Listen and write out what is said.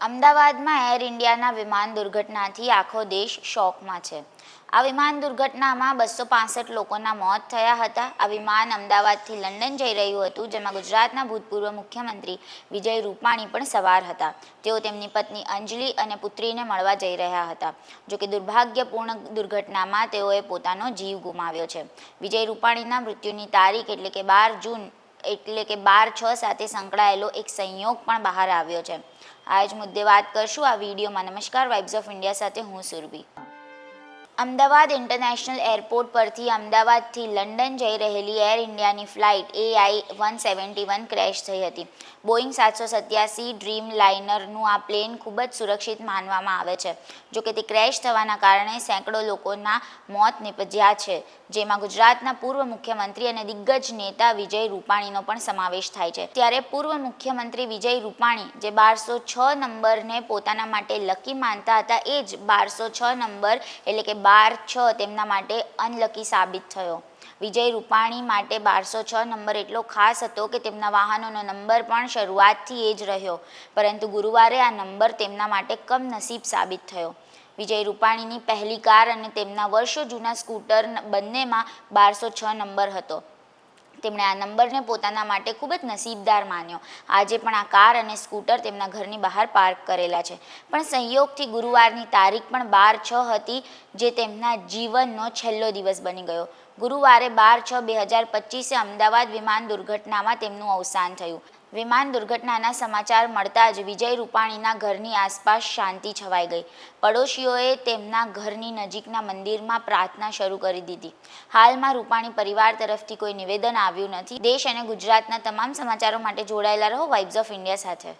અમદાવાદમાં એર ઇન્ડિયાના વિમાન દુર્ઘટનાથી આખો દેશ શોકમાં છે. આ વિમાન દુર્ઘટનામાં બસો પાસઠ લોકોના મોત થયા હતા. આ વિમાન અમદાવાદથી લંડન જઈ રહ્યું હતું, જેમાં ગુજરાતના ભૂતપૂર્વ મુખ્યમંત્રી વિજય રૂપાણી પણ સવાર હતા. તેઓ તેમની પત્ની અંજલિ અને પુત્રીને મળવા જઈ રહ્યા હતા. જોકે દુર્ભાગ્યપૂર્ણ દુર્ઘટનામાં તેઓએ પોતાનો જીવ ગુમાવ્યો છે. વિજય રૂપાણીના મૃત્યુની તારીખ એટલે કે બાર જૂન એટલે કે બાર છ સાથે સંકળાયેલો એક સંયોગ પણ બહાર આવ્યો છે. આ જ મુદ્દે વાત કરશું આ વિડીયોમાં. નમસ્કાર વાઇબ્સ ઓફ ઇન્ડિયા સાથે હું સુરભી. અમદાવાદ ઇન્ટરનેશનલ એરપોર્ટ પરથી અમદાવાદથી લંડન જઈ રહેલી એર ઇન્ડિયાની flight AI one seventy one crash થઈ હતી. બોઈંગ સાતસો સત્યાસી ડ્રીમ લાઇનરનું આ પ્લેન ખૂબ જ સુરક્ષિત માનવામાં આવે છે. જોકે તે ક્રેશ થવાના કારણે સેંકડો લોકોના મોત નિપજ્યા છે. જેમાં ગુજરાતના પૂર્વ મુખ્યમંત્રી અને દિગ્ગજ નેતા વિજય રૂપાણીનો પણ સમાવેશ થાય છે. ત્યારે પૂર્વ મુખ્યમંત્રી વિજય રૂપાણી, જે બારસો છ નંબરને પોતાના માટે લકી માનતા હતા, એ જ બારસો છ નંબર એટલે કે બાર છ તેમના માટે અનલકી સાબિત થયો. વિજય રૂપાણી માટે બારસો છ નંબર એટલો ખાસ હતો કે તેમના વાહનોનો નંબર પણ શરૂઆતથી એ જ રહ્યો, પરંતુ ગુરુવારે આ નંબર તેમના માટે કમનસીબ સાબિત થયો. વિજય રૂપાણીની પહેલી કાર અને તેમના વર્ષો જૂના સ્કૂટર બંનેમાં બારસો છ નંબર હતો. તેમણે આ નંબરને પોતાના માટે ખૂબ જ નસીબદાર માન્યો. આજે પણ આ કાર અને સ્કૂટર તેમના ઘરની બહાર પાર્ક કરેલા છે. પણ સંયોગથી ગુરુવારની તારીખ પણ બાર છ હતી, જે તેમના જીવનનો છેલ્લો દિવસ બની ગયો. ગુરુવારે બાર છ બે હજાર પચીસે અમદાવાદ વિમાન દુર્ઘટનામાં તેમનું અવસાન થયું. વિમાન દુર્ઘટનાના સમાચાર મળતા જ વિજય રૂપાણીના ઘરની આસપાસ શાંતિ છવાઈ ગઈ. પડોશીઓએ તેમના ઘરની નજીકના મંદિરમાં પ્રાર્થના શરૂ કરી દીધી. હાલમાં રૂપાણી પરિવાર તરફથી કોઈ નિવેદન આવ્યું નથી. દેશ અને ગુજરાતના તમામ સમાચારો માટે જોડાયેલા રહો. વાઇબ્સ ઓફ ઇન્ડિયા સાથે.